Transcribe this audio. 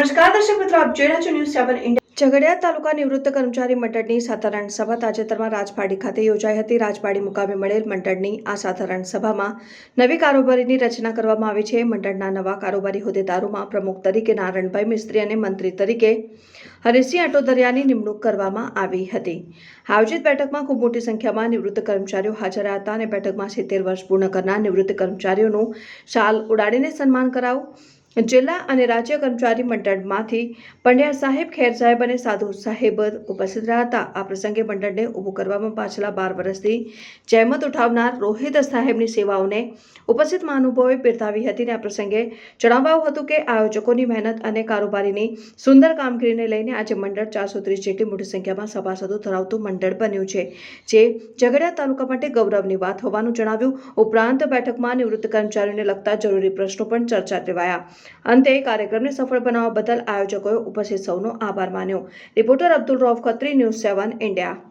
આપ જોઈ રહ્યા છો News Seven India Jhagadia taluka નિવૃત્ત કર્મચારી મંડળની સાધારણ સભા તાજેતરમાં રાજપાડી ખાતે યોજાઈ હતી. રાજપાડી મુકામે મળેલ મંડળની આ સાધારણ સભામાં નવી કારોબારીની રચના કરવામાં આવી છે. મંડળના નવા કારોબારી હોદ્દેદારોમાં પ્રમુખ તરીકે નારાયણભાઈ મિસ્ત્રી અને મંત્રી તરીકે હરીસિંહ અટોદરિયાની નિમણૂક કરવામાં આવી હતી. આયોજિત બેઠકમાં ખૂબ મોટી સંખ્યામાં નિવૃત્ત કર્મચારીઓ હાજર હતા અને બેઠકમાં સિત્તેર વર્ષ પૂર્ણ કરનાર નિવૃત્ત કર્મચારીઓનું શાલ ઉડાડીને સન્માન કરાવું જિલ્લા અને રાજ્ય કર્મચારી મંડળમાંથી પંડ્યા સાહેબ ખેર સાહેબ અને સાધુ સાહેબ ઉપસ્થિત રહ્યા હતા. આ પ્રસંગે મંડળને ઊભું કરવામાં પાછલા બાર વર્ષથી જહેમત ઉઠાવનાર રોહિત સાહેબની સેવાઓને ઉપસ્થિત મહાનુભાવોએ બિરદાવી હતી અને આ પ્રસંગે જણાવાયું હતું કે આયોજકોની મહેનત અને કારોબારીની સુંદર કામગીરીને લઈને આજે મંડળ ચારસો ત્રીસ જેટલી મોટી સંખ્યામાં સભાસદો ધરાવતું મંડળ બન્યું છે, જે ઝઘડિયા તાલુકા માટે ગૌરવની વાત હોવાનું જણાવ્યું. ઉપરાંત બેઠકમાં નિવૃત્ત કર્મચારીઓને લગતા જરૂરી પ્રશ્નો પણ ચર્ચા લેવાયા. અંતે કાર્યક્રમને સફળ બનાવવા બદલ આયોજકોએ ઉપસ્થિત સૌનો આભાર માન્યો. Reporter Abdul Rauf Khatri, news seven, India.